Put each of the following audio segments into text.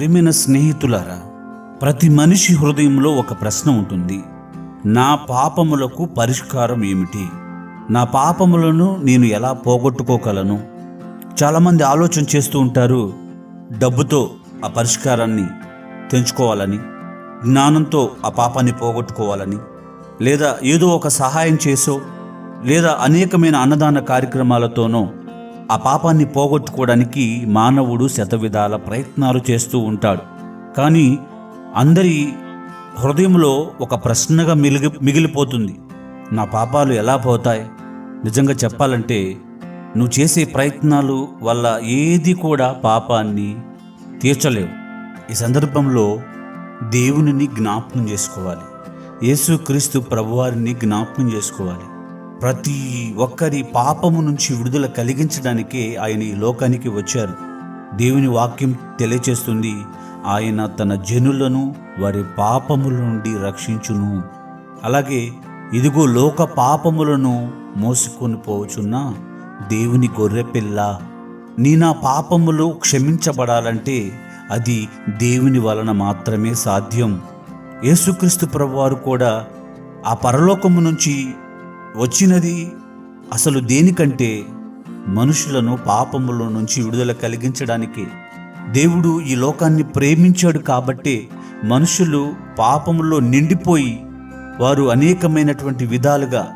ప్రేమైన స్నేహితులారా ప్రతి మనిషి హృదయంలో ఒక ప్రశ్న ఉంటుంది. నా పాపములకు పరిష్కారం ఏమిటి? నా పాపములను నేను ఎలా పోగొట్టుకోగలను? చాలామంది ఆలోచన చేస్తూ ఉంటారు డబ్బుతో ఆ పరిష్కారాన్ని తెంచుకోవాలని జ్ఞానంతో ఆ పాపాన్ని పోగొట్టుకోవాలని లేదా ఏదో ఒక సహాయం చేసో లేదా అనేకమైన అన్నదాన కార్యక్రమాలతోనో ఆ పాపాన్ని పోగొట్టుకోవడానికి మానవుడు శతవిధాల ప్రయత్నాలు చేస్తూ ఉంటాడు. కానీ అందరి హృదయంలో ఒక ప్రశ్నగా మిగిలి మిగిలిపోతుంది. నా పాపాలు ఎలా పోతాయి? నిజంగా చెప్పాలంటే నువ్వు చేసే ప్రయత్నాలు వల్ల ఏది కూడా పాపాన్ని తీర్చలేవు. ఈ సందర్భంలో దేవునిని జ్ఞాపకం చేసుకోవాలి. యేసుక్రీస్తు ప్రభువారిని జ్ఞాపకం చేసుకోవాలి. ప్రతి ఒక్కరి పాపము నుంచి విడుదల కలిగించడానికే ఆయన ఈ లోకానికి వచ్చారు. దేవుని వాక్యం తెలియచేస్తుంది ఆయన తన జనులను వారి పాపముల నుండి రక్షించును. అలాగే ఇదిగో లోక పాపములను మోసుకొని పోవచున్న దేవుని గొర్రెపిల్ల నీ నా పాపములు క్షమించబడాలంటే అది దేవుని వలన మాత్రమే సాధ్యం. యేసుక్రీస్తు ప్రభువారు కూడా ఆ పరలోకము నుంచి వచ్చినది అసలు దేనికంటే మనుషులను పాపముల నుంచి విడుదల కలిగించడానికి? దేవుడు ఈ లోకాన్ని ప్రేమించాడు కాబట్టే మనుషులు పాపములో నిండిపోయి వారు అనేకమైనటువంటి విధాలుగా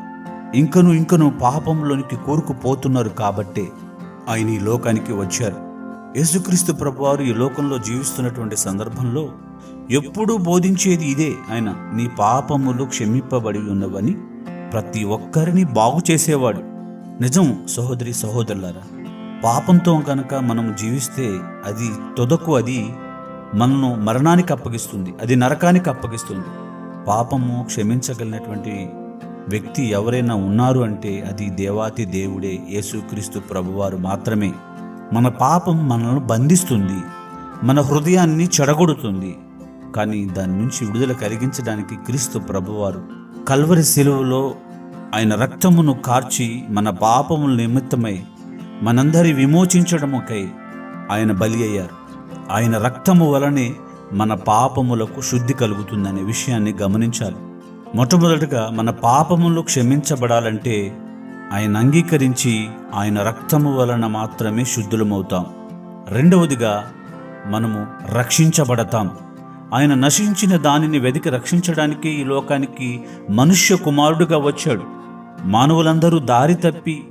ఇంకను ఇంకను పాపంలోనికి కోరుకుపోతున్నారు కాబట్టే ఆయన ఈ లోకానికి వచ్చారు. యేసుక్రీస్తు ప్రభువారు ఈ లోకంలో జీవిస్తున్నటువంటి సందర్భంలో ఎప్పుడూ బోధించేది ఇదే ఆయన నీ పాపములు క్షమింపబడి ఉన్నవని ప్రతి ఒక్కరిని బాగు చేసేవాడు. నిజం సహోదరి సహోదరులారా పాపంతో కనుక మనం జీవిస్తే అది తొదకు అది మనను మరణానికి అప్పగిస్తుంది అది నరకానికి అప్పగిస్తుంది. పాపము క్షమించగలిగినటువంటి వ్యక్తి ఎవరైనా ఉన్నారు అంటే అది దేవాతి దేవుడే యేసుక్రీస్తు ప్రభువారు మాత్రమే. మన పాపం మనల్ని బంధిస్తుంది మన హృదయాన్ని చెడగొడుతుంది. కానీ దాని నుంచి విడుదల కలిగించడానికి క్రీస్తు ప్రభువారు కల్వరి శిలువలో ఆయన రక్తమును కార్చి మన పాపముల నిమిత్తమై మనందరి విమోచించడముకై ఆయన బలి అయ్యారు. ఆయన రక్తము వలనే మన పాపములకు శుద్ధి కలుగుతుందనే విషయాన్ని గమనించాలి. మొట్టమొదటిగా మన పాపములు క్షమించబడాలంటే ఆయన అంగీకరించి ఆయన రక్తము వలన మాత్రమే శుద్ధులమవుతాం. రెండవదిగా మనము రక్షించబడతాం. ఆయన నశించిన దానిని వెతికి రక్షించడానికి ఈ లోకానికి మనుష్య కుమారుడుగా వచ్చాడు. మానవులందరూ దారి తప్పి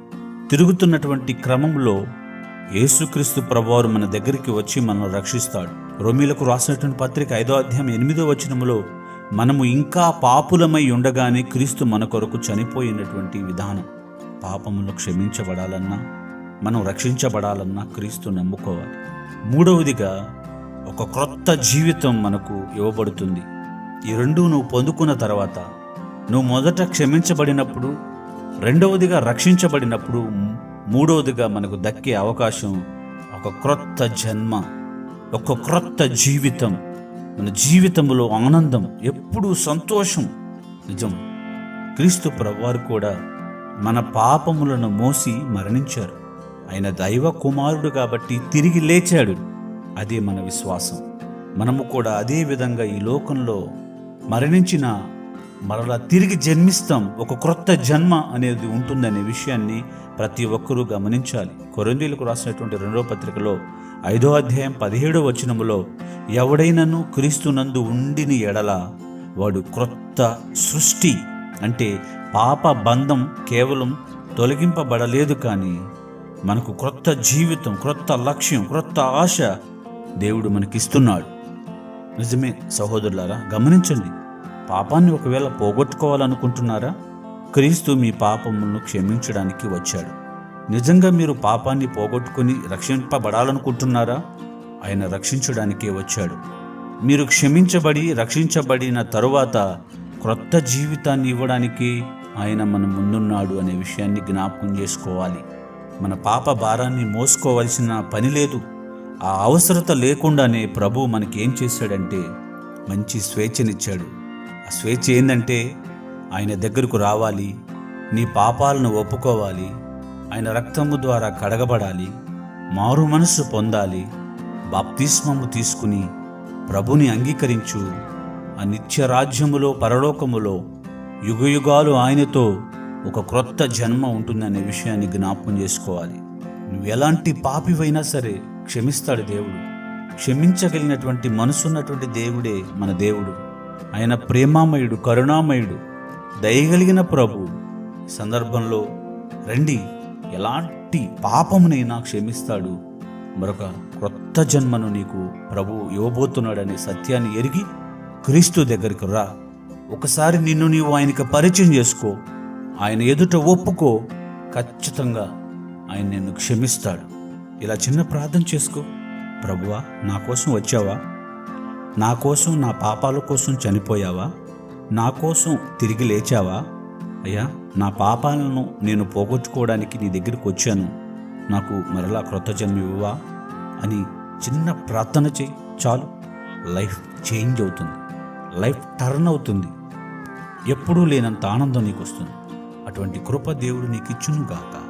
తిరుగుతున్నటువంటి క్రమంలో యేసుక్రీస్తు ప్రభువారు మన దగ్గరికి వచ్చి మనల్ని రక్షిస్తాడు. రోమిలకు రాసినటువంటి పత్రిక ఐదో అధ్యాయం ఎనిమిదో వచనములో మనము ఇంకా పాపులమై ఉండగానే క్రీస్తు మన కొరకు చనిపోయినటువంటి విధానం. పాపములు క్షమించబడాలన్నా మనం రక్షించబడాలన్నా క్రీస్తు నమ్ముకోవాలి. మూడవదిగా ఒక క్రొత్త జీవితం మనకు ఇవ్వబడుతుంది. ఈ రెండు నువ్వు పొందుకున్న తర్వాత నువ్వు మొదట క్షమించబడినప్పుడు రెండవదిగా రక్షించబడినప్పుడు మూడవదిగా మనకు దక్కే అవకాశం ఒక క్రొత్త జన్మ ఒక క్రొత్త జీవితం. మన జీవితంలో ఆనందం ఎప్పుడూ సంతోషం. నిజం. క్రీస్తు ప్రభువారు కూడా మన పాపములను మోసి మరణించారు. ఆయన దైవ కుమారుడు కాబట్టి తిరిగి లేచాడు. అదే మన విశ్వాసం. మనము కూడా అదే విధంగా ఈ లోకంలో మరణించిన మరలా తిరిగి జన్మిస్తాం. ఒక క్రొత్త జన్మ అనేది ఉంటుందనే విషయాన్ని ప్రతి ఒక్కరూ గమనించాలి. కొరందీలకు రాసినటువంటి రెండో పత్రికలో ఐదో అధ్యాయం పదిహేడో వచనములో ఎవడైనను క్రీస్తునందు ఉండిని ఎడల వాడు క్రొత్త సృష్టి అంటే పాప బంధం కేవలం తొలగింపబడలేదు కానీ మనకు క్రొత్త జీవితం క్రొత్త లక్ష్యం క్రొత్త ఆశ దేవుడు మనకిస్తున్నాడు. నిజమే సహోదరులారా గమనించండి. పాపాన్ని ఒకవేళ పోగొట్టుకోవాలనుకుంటున్నారా? క్రీస్తు మీ పాపములను క్షమించడానికి వచ్చాడు. నిజంగా మీరు పాపాన్ని పోగొట్టుకుని రక్షింపబడాలనుకుంటున్నారా? ఆయన రక్షించడానికే వచ్చాడు. మీరు క్షమించబడి రక్షించబడిన తరువాత క్రొత్త జీవితాన్ని ఇవ్వడానికి ఆయన మన ముందున్నాడు అనే విషయాన్ని జ్ఞాపకం చేసుకోవాలి. మన పాప భారాన్ని మోసుకోవలసిన పని లేదు. ఆ అవసరత లేకుండానే ప్రభు మనకేం చేశాడంటే మంచి స్వేచ్ఛనిచ్చాడు. ఆ స్వేచ్ఛ ఏంటంటే ఆయన దగ్గరకు రావాలి నీ పాపాలను ఒప్పుకోవాలి ఆయన రక్తము ద్వారా కడగబడాలి మారు మనస్సు పొందాలి బాప్తిస్మము తీసుకుని ప్రభుని అంగీకరించు. ఆ నిత్య రాజ్యములో పరలోకములో యుగయుగాలు ఆయనతో ఒక క్రొత్త జన్మ ఉంటుందనే విషయాన్ని జ్ఞాపకం చేసుకోవాలి. నువ్వు ఎలాంటి పాపివైనా సరే క్షమిస్తాడు దేవుడు. క్షమించగలిగినటువంటి మనసున్నటువంటి దేవుడే మన దేవుడు. ఆయన ప్రేమామయుడు కరుణామయుడు దయగలిగిన ప్రభు. సందర్భంలో రండి ఎలాంటి పాపమునైనా క్షమిస్తాడు. మరొక క్రొత్త జన్మను నీకు ప్రభు ఇవ్వబోతున్నాడనే సత్యాన్ని ఎరిగి క్రీస్తు దగ్గరికి రా. ఒకసారి నిన్ను నీవు ఆయనకి పరిచయం చేసుకో. ఆయన ఎదుట ఒప్పుకో. ఖచ్చితంగా ఆయన నిన్ను క్షమిస్తాడు. ఇలా చిన్న ప్రార్థన చేసుకో. ప్రభువా నా కోసం వచ్చావా? నా కోసం నా పాపాల కోసం చనిపోయావా? నా కోసం తిరిగి లేచావా? అయ్యా నా పాపాలను నేను పోగొట్టుకోవడానికి నీ దగ్గరికి వచ్చాను. నాకు మరలా క్రొత్త జన్మ ఇవ్వవా? అని చిన్న ప్రార్థన చేయి. చాలు. లైఫ్ చేంజ్ అవుతుంది. లైఫ్ టర్న్ అవుతుంది. ఎప్పుడూ లేనంత ఆనందం నీకు వస్తుంది అటువంటి కృప దేవుడు నీకు ఇచ్చును గాక.